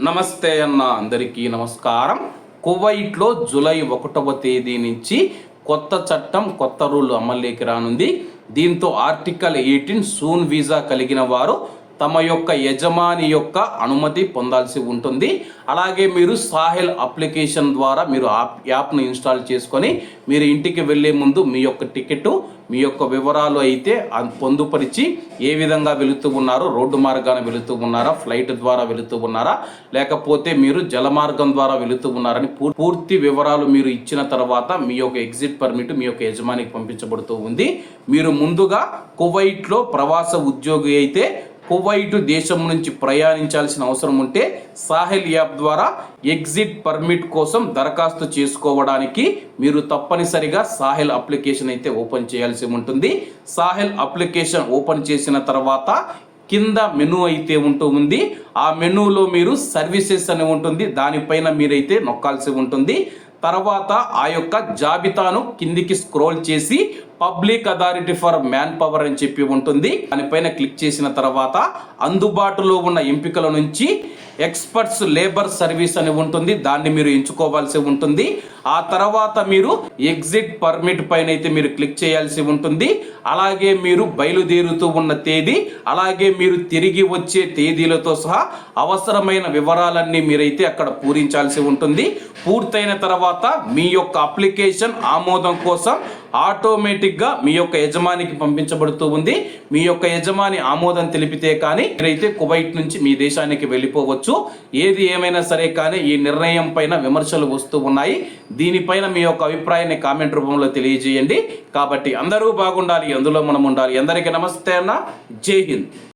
నమస్తే అన్న అందరికీ నమస్కారం. కువైట్లో జూలై ఒకటవ తేదీ నుంచి కొత్త చట్టం కొత్త రూల్ అమల్లోకి రానుంది. దీంతో ఆర్టికల్ ఎయిటీన్ సూన్ వీసా కలిగిన వారు తమ యొక్క యజమాని యొక్క అనుమతి పొందాల్సి ఉంటుంది. అలాగే మీరు సాహెల్ అప్లికేషన్ ద్వారా మీరు యాప్ యాప్ను ఇన్స్టాల్ చేసుకొని మీరు ఇంటికి వెళ్ళే ముందు మీ యొక్క టికెట్ మీ యొక్క వివరాలు అయితే పొందుపరిచి ఏ విధంగా వెళుతూ ఉన్నారో రోడ్డు మార్గాన వెళుతూ ఉన్నారా ఫ్లైట్ ద్వారా వెళుతూ ఉన్నారా లేకపోతే మీరు జలమార్గం ద్వారా వెళుతూ ఉన్నారని పూర్తి వివరాలు మీరు ఇచ్చిన తర్వాత మీ యొక్క ఎగ్జిట్ పర్మిట్ మీ యొక్క యజమానికి పంపించబడుతూ ఉంది. మీరు ముందుగా కువైట్లో ప్రవాస ఉద్యోగి అయితే కువైట్ దేశం నుంచి ప్రయాణించాల్సిన అవసరం ఉంటే సాహెల్ యాప్ ద్వారా ఎగ్జిట్ పర్మిట్ కోసం దరఖాస్తు చేసుకోవడానికి మీరు తప్పనిసరిగా సాహెల్ అప్లికేషన్ అయితే ఓపెన్ చేయాల్సి ఉంటుంది. సాహెల్ అప్లికేషన్ ఓపెన్ చేసిన తర్వాత కింద మెనూ అయితే ఉంటూ ఉంది. ఆ మెనూలో మీరు సర్వీసెస్ అని ఉంటుంది. దానిపైన మీరైతే నొక్కాల్సి ఉంటుంది. తర్వాత ఆ యొక్క జాబితాను కిందికి స్క్రోల్ చేసి public authority for manpower అని చెప్పి ఉంటుంది. దానిపైన క్లిక్ చేసిన తర్వాత అందుబాటులో ఉన్న ఎంపికల నుంచి ఎక్స్పర్ట్స్ లేబర్ సర్వీస్ అని ఉంటుంది. దాన్ని మీరు ఎంచుకోవాల్సి ఉంటుంది. ఆ తర్వాత మీరు ఎగ్జిట్ పర్మిట్ పైన అయితే మీరు క్లిక్ చేయాల్సి ఉంటుంది. అలాగే మీరు బయలుదేరుతూ ఉన్న తేదీ అలాగే మీరు తిరిగి వచ్చే తేదీలతో సహా అవసరమైన వివరాలన్నీ మీరైతే అక్కడ పూరించాల్సి ఉంటుంది. పూర్తయిన తర్వాత మీ యొక్క అప్లికేషన్ ఆమోదం కోసం ఆటోమేటిక్గా మీ యొక్క యజమానికి పంపించబడుతూ ఉంది. మీ యొక్క యజమాని ఆమోదం తెలిపితే కానీ మీరైతే కువైట్ నుంచి మీ దేశానికి వెళ్ళిపోవచ్చు. ఏది ఏమైనా సరే కానీ ఈ నిర్ణయం పైన విమర్శలు వస్తూ ఉన్నాయి. దీనిపైన మీ యొక్క అభిప్రాయాన్ని కామెంట్ రూపంలో తెలియజేయండి. కాబట్టి అందరూ బాగుండాలి అందులో మనం ఉండాలి. అందరికీ నమస్తే అన్న. జై హింద్.